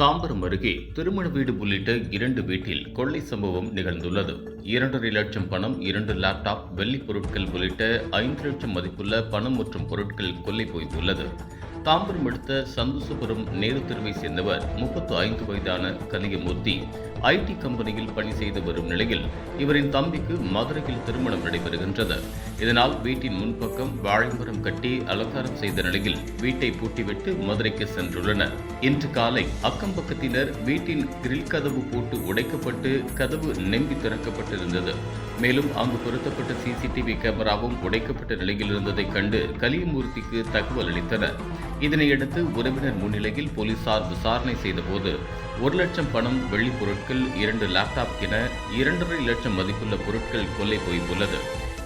தாம்பரம் அருகே திருமண வீடு உள்ளிட்ட இரண்டு வீட்டில் கொள்ளை சம்பவம் நிகழ்ந்துள்ளது. இரண்டரை லட்சம் பணம் இரண்டு லேப்டாப் வெள்ளி பொருட்கள் உள்ளிட்ட ஐந்து லட்சம் மதிப்புள்ள பணம் மற்றும் பொருட்கள் கொள்ளை போய்த்துள்ளது. தாம்பரம் அடுத்த சந்தோஷபுரம் நேரு தெருவை சேர்ந்தவர் முப்பத்து ஐந்து வயதான கலியமூர்த்தி ஐடி கம்பெனியில் பணி செய்து வரும் நிலையில் இவரின் தம்பிக்கு மதுரையில் திருமணம் நடைபெறுகின்றது. இதனால் வீட்டின் முன்பக்கம் வாழைமரம் கட்டி அலங்காரம் செய்த நிலையில் வீட்டை பூட்டிவிட்டு மதுரைக்கு சென்றுள்ளனர். இன்று காலை அக்கம் பக்கத்தினர் வீட்டின் கிரில் கதவு போட்டு உடைக்கப்பட்டு கதவு நெம்பி திறக்கப்பட்டிருந்தது. மேலும் அங்கு பொருத்தப்பட்ட சிசிடிவி கேமராவும் உடைக்கப்பட்ட நிலையில் இருந்ததைக் கண்டு கலியமூர்த்திக்கு தகவல் அளித்தனர். இதனையடுத்து உறவினர் முன்னிலையில் போலீசார் விசாரணை செய்தபோது ஒரு லட்சம் பணம் வெள்ளிப் பொருட்கள் வீட்டில் இரண்டு லேப்டாப் என இரண்டரை லட்சம் மதிப்புள்ள பொருட்கள் கொள்ளை போயுள்ளது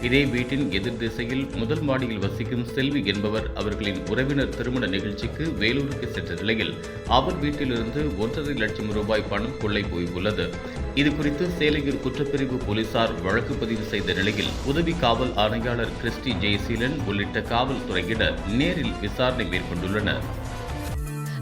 இதே வீட்டின் எதிர் திசையில் முதல் மாடியில் வசிக்கும் செல்வி என்பவர் அவர்களின் உறவினர் திருமண நிகழ்ச்சிக்கு வேலூருக்கு சென்ற நிலையில் அவர் வீட்டிலிருந்து ஒன்றரை லட்சம் ரூபாய் பணம் கொள்ளை போயுள்ளது இதுகுறித்து சேலையூர் குற்றப்பிரிவு போலீசார் வழக்கு பதிவு செய்த நிலையில் உதவி காவல் ஆணையாளர் கிறிஸ்டி ஜெயசீலன் உள்ளிட்ட காவல்துறையினர் நேரில் விசாரணை மேற்கொண்டுள்ளனர்.